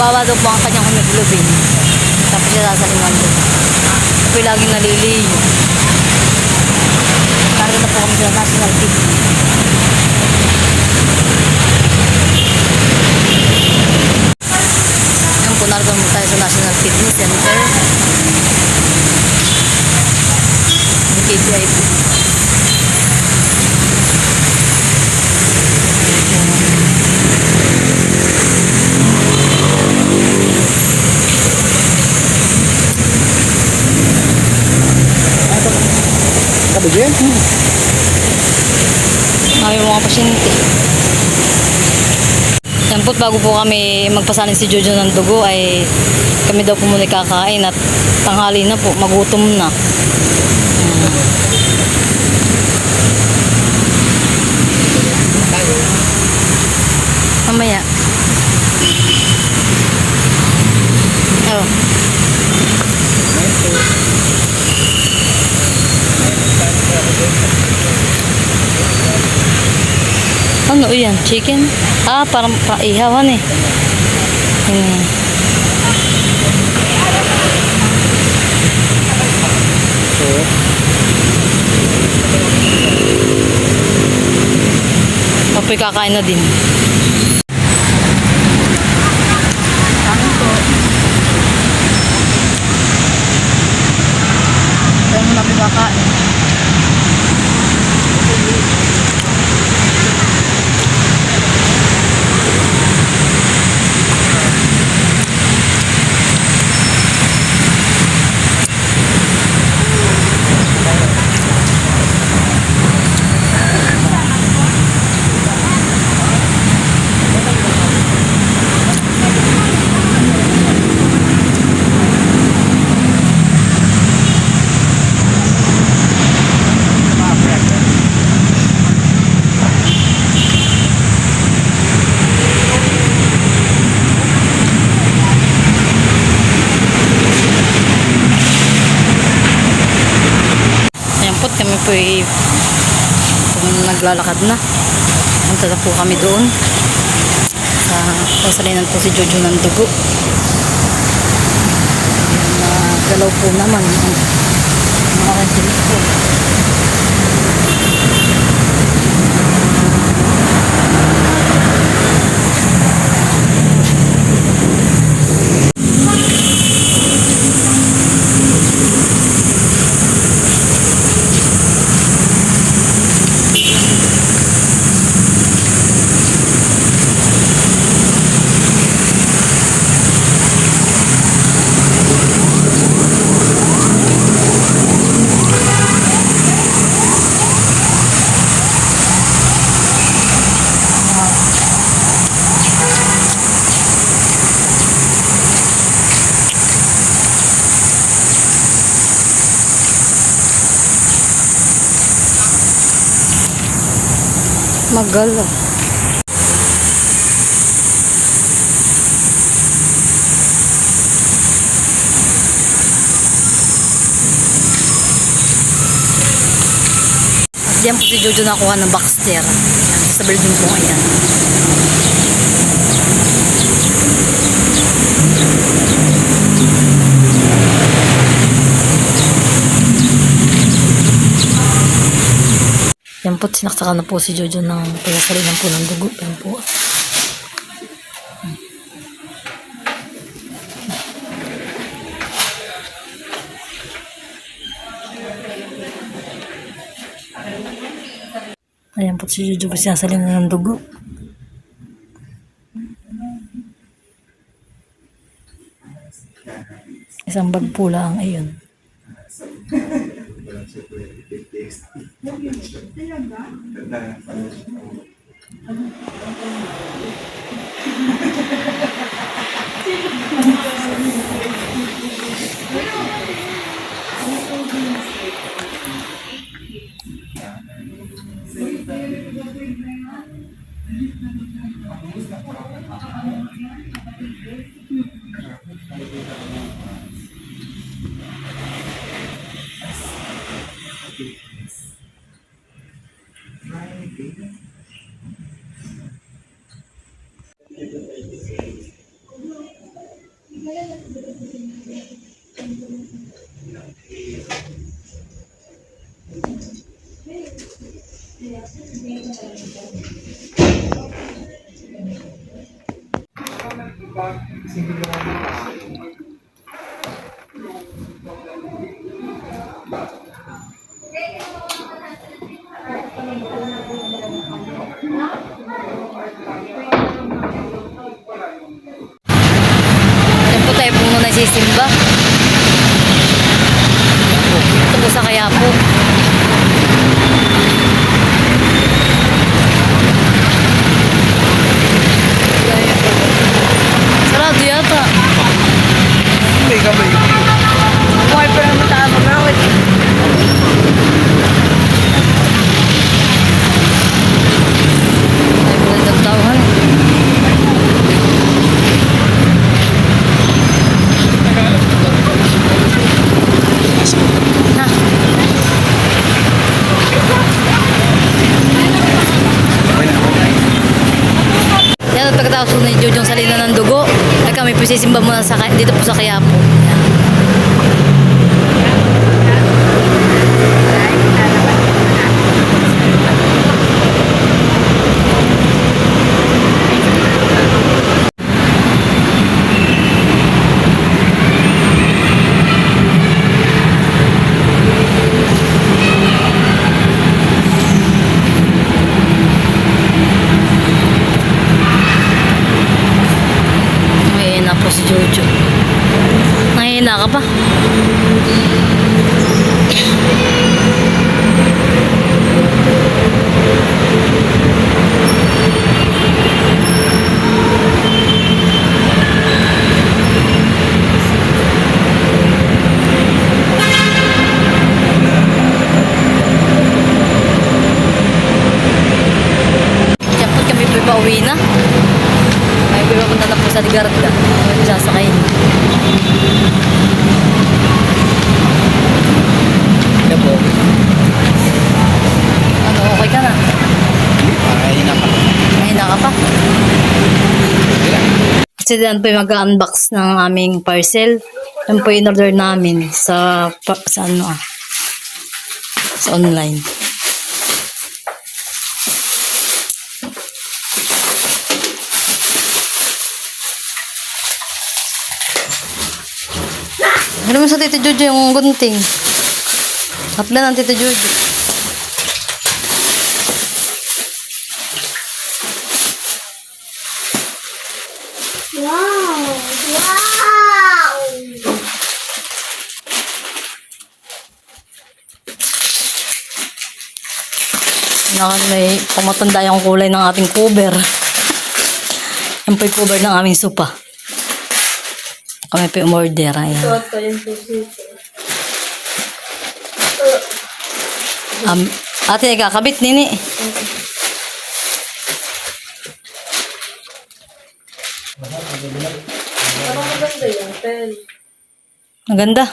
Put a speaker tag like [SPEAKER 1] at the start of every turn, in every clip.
[SPEAKER 1] Mababa daw po ang kanyang hemoglobin. Tapos siya. Ito po yung laging naliliyo. Nandun na po kami sa National Kidney. Ngayon po, narito mo tayo sa National Kidney Center. Yung KBI po.
[SPEAKER 2] Kabigyan?
[SPEAKER 1] Kami mga pasyente. Yan po't bago po kami magpasanin si Jojo ng dugo ay kami daw po muna kakain at tanghali na po, magutom na. Hmm. Mamaya. Oh. Ano yan? Chicken? Ah, parang paihawan eh. Hmm. Papoy kakain na din. Kaya mo na kakain. Ayan po, ay kung naglalakad na. Punta na po kami doon. Sa pasalinan po si Jojo ng dugo. Nagalaw po naman ang mga kansilis po. Magalaw. At diyan po si Jojo nakuha ng Baxter. Yan, Sa building po ayan. Po, sinaksakan na po si Jojo ng pagkasalinan po ng dugo. Yan po. Ayan po si Jojo po sinasalinan ng dugo. Isang bag po lang, ayun siya po yung 50 days. Talaga? Tanda, pala siya. Sino? Jojong salina ng dugo, ay kami po sisimba muna sa, dito po sa Kayapo. Yan. Mahina po si Jojo. Mahina ka pa. Diyan po kami po pauwi na. Ay, pupunta na po sa Ligarda. Sasakayin.
[SPEAKER 2] Ito po.
[SPEAKER 1] Ano, okay ka na?
[SPEAKER 2] Ay, naka.
[SPEAKER 1] Mahina ka pa? Kasi po yung mag-unbox ng aming parcel. Yan po yung order namin sa, sa ano ah, sa online. Ano mo sa Tito Jojo yung gunting? Hapla ng Tito Jojo. Naka may pumatanda yung kulay ng ating cover. Yan po yung cover ng aming sopa. Kami po yung order. Ayan.
[SPEAKER 3] Toto yung.
[SPEAKER 1] Um, ate, kakabit nini.
[SPEAKER 3] Parang maganda yung tel.
[SPEAKER 1] Maganda.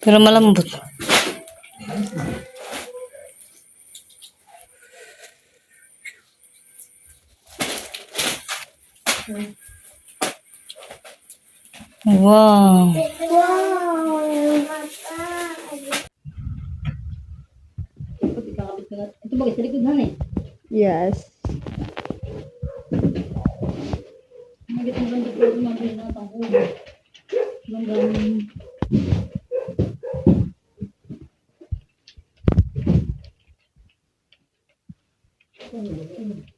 [SPEAKER 1] Pero malambot. Wow.
[SPEAKER 3] Wow!
[SPEAKER 1] Ito ba sa likod han eh?
[SPEAKER 3] Yes.
[SPEAKER 1] Magit ang ganda po yung mga pinatang ulo. Hanggang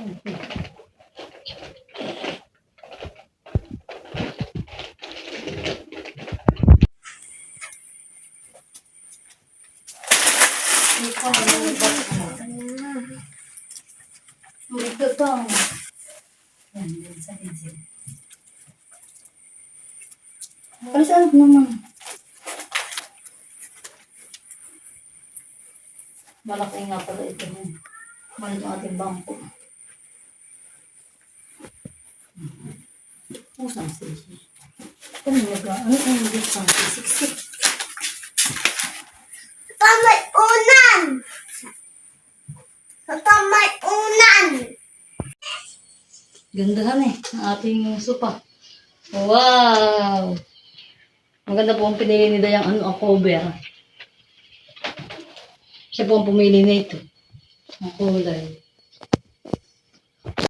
[SPEAKER 1] Para saan naman? Malaki nga pala ito. Malaki ang ating bangko. Pusang sisi. Ano ang pusang sisi?
[SPEAKER 4] Kamay unan! Sa kamay unan!
[SPEAKER 1] Gandahan eh, ang ating sopa. Wow! Maganda po ang pinili ni Dayang ano, cover. Siya po ang pumili nito. Ang kulay.